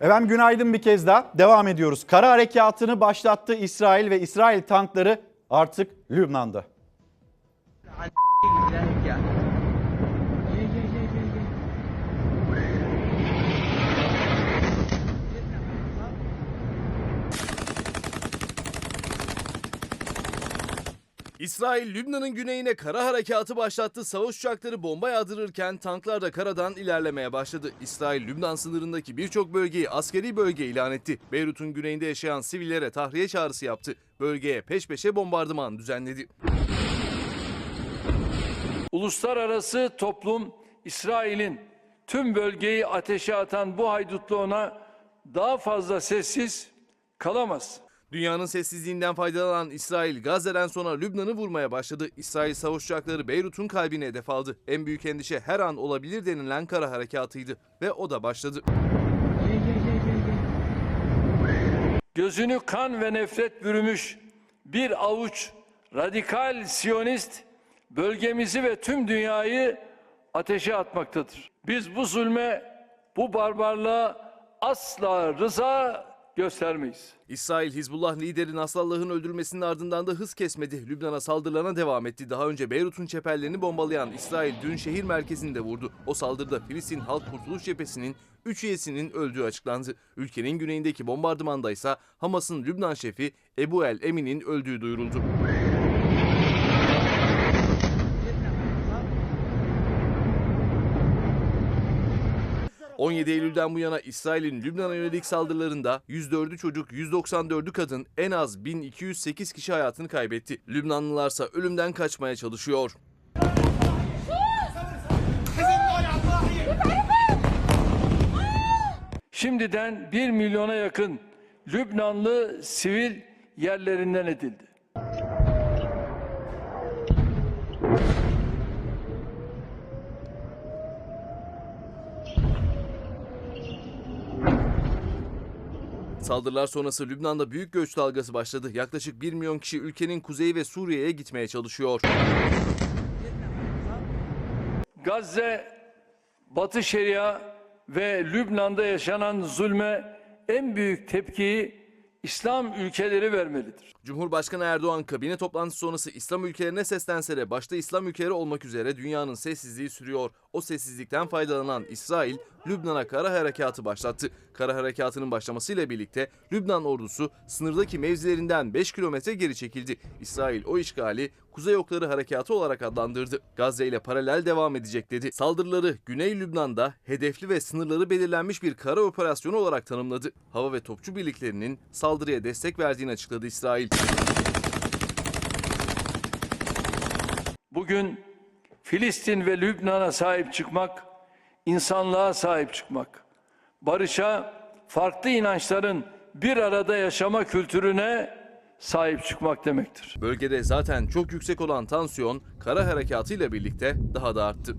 Efendim günaydın bir kez daha. Devam ediyoruz. Kara harekatını başlattı İsrail ve İsrail tankları artık Lübnan'da. İsrail, Lübnan'ın güneyine kara harekatı başlattı. Savaş uçakları bomba yağdırırken tanklar da karadan ilerlemeye başladı. İsrail, Lübnan sınırındaki birçok bölgeyi askeri bölge ilan etti. Beyrut'un güneyinde yaşayan sivillere tahliye çağrısı yaptı. Bölgeye peş peşe bombardıman düzenledi. Uluslararası toplum İsrail'in tüm bölgeyi ateşe atan bu haydutluğuna daha fazla sessiz kalamaz. Dünyanın sessizliğinden faydalanan İsrail, Gazze'den sonra Lübnan'ı vurmaya başladı. İsrail savaş uçakları Beyrut'un kalbine hedef aldı. En büyük endişe her an olabilir denilen kara harekatıydı. Ve o da başladı. Gözünü kan ve nefret bürümüş bir avuç radikal siyonist bölgemizi ve tüm dünyayı ateşe atmaktadır. Biz bu zulme, bu barbarlığa asla rıza göstermeyiz. İsrail, Hizbullah lideri Nasrallah'ın öldürülmesinin ardından da hız kesmedi. Lübnan'a saldırılarına devam etti. Daha önce Beyrut'un çeperlerini bombalayan İsrail dün şehir merkezinde vurdu. O saldırıda Filistin Halk Kurtuluş Cephesi'nin 3 üyesinin öldüğü açıklandı. Ülkenin güneyindeki bombardımanda ise Hamas'ın Lübnan şefi Ebu El Emin'in öldüğü duyuruldu. ...17 Eylül'den bu yana İsrail'in Lübnan'a yönelik saldırılarında 104'ü çocuk, 194'ü kadın en az 1208 kişi hayatını kaybetti. Lübnanlılarsa ölümden kaçmaya çalışıyor. Şimdiden 1 milyona yakın Lübnanlı sivil yerlerinden edildi. Saldırılar sonrası Lübnan'da büyük göç dalgası başladı. Yaklaşık 1 milyon kişi ülkenin kuzeyi ve Suriye'ye gitmeye çalışıyor. Gazze, Batı Şeria ve Lübnan'da yaşanan zulme en büyük tepkiyi İslam ülkeleri vermelidir. Cumhurbaşkanı Erdoğan kabine toplantısı sonrası İslam ülkelerine seslense de başta İslam ülkeleri olmak üzere dünyanın sessizliği sürüyor. O sessizlikten faydalanan İsrail, Lübnan'a kara harekatı başlattı. Kara harekatının başlamasıyla birlikte Lübnan ordusu sınırdaki mevzilerinden 5 kilometre geri çekildi. İsrail o işgali Kuzey Okları Harekatı olarak adlandırdı. Gazze ile paralel devam edecek dedi. Saldırıları Güney Lübnan'da hedefli ve sınırları belirlenmiş bir kara operasyonu olarak tanımladı. Hava ve topçu birliklerinin saldırıya destek verdiğini açıkladı İsrail. Bugün Filistin ve Lübnan'a sahip çıkmak, insanlığa sahip çıkmak, barışa, farklı inançların bir arada yaşama kültürüne sahip çıkmak demektir. Bölgede zaten çok yüksek olan tansiyon kara harekatıyla birlikte daha da arttı.